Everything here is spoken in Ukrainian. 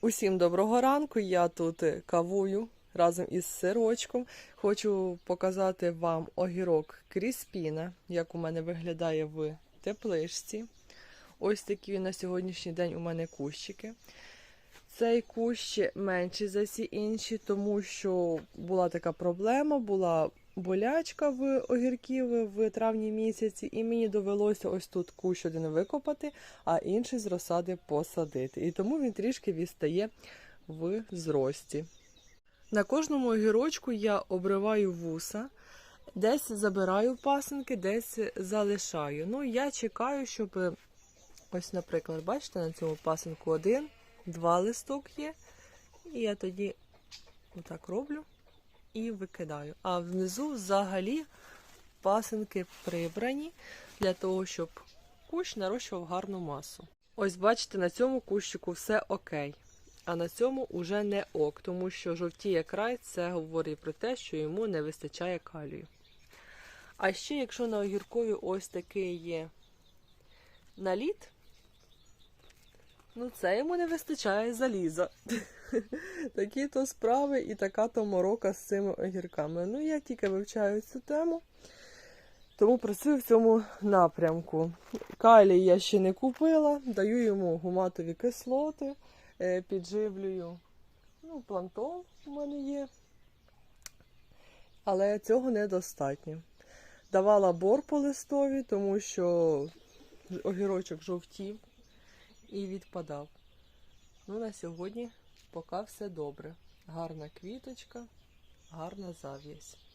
Усім доброго ранку. Я тут е, кавую разом із сирочком. Хочу показати вам огірок Кріспіна, як у мене виглядає в тепличці. Ось такі на сьогоднішній день у мене кущики. Цей кущ менший за всі інші, тому що була така проблема, була болячка в огірків в травні місяці, і мені довелося ось тут кущ один викопати, а інший з розсади посадити. І тому він трішки відстає в зрості. На кожному огірочку я обриваю вуса, десь забираю пасинки, десь залишаю. Ну, я чекаю, щоб ось, наприклад, бачите, на цьому пасинку один, два листок є. І я тоді отак роблю і викидаю. А внизу взагалі пасинки прибрані для того, щоб кущ нарощував гарну масу. Ось бачите, на цьому кущику все окей. А на цьому уже не ок, тому що жовтіє край це говорить про те, що йому не вистачає калію. А ще, якщо на огіркові ось такий є наліт, ну це йому не вистачає заліза. Такі то справи і така то морока з цими огірками. Ну, я тільки вивчаю цю тему, тому працюю в цьому напрямку. Калій я ще не купила, даю йому гуматові кислоти, е, підживлюю. Ну, плантон у мене є. Але цього недостатньо. Давала бор по листові, тому що огірочок жовтів і відпадав. Ну, на сьогодні поки все добре. Гарна квіточка, гарна зав'язь.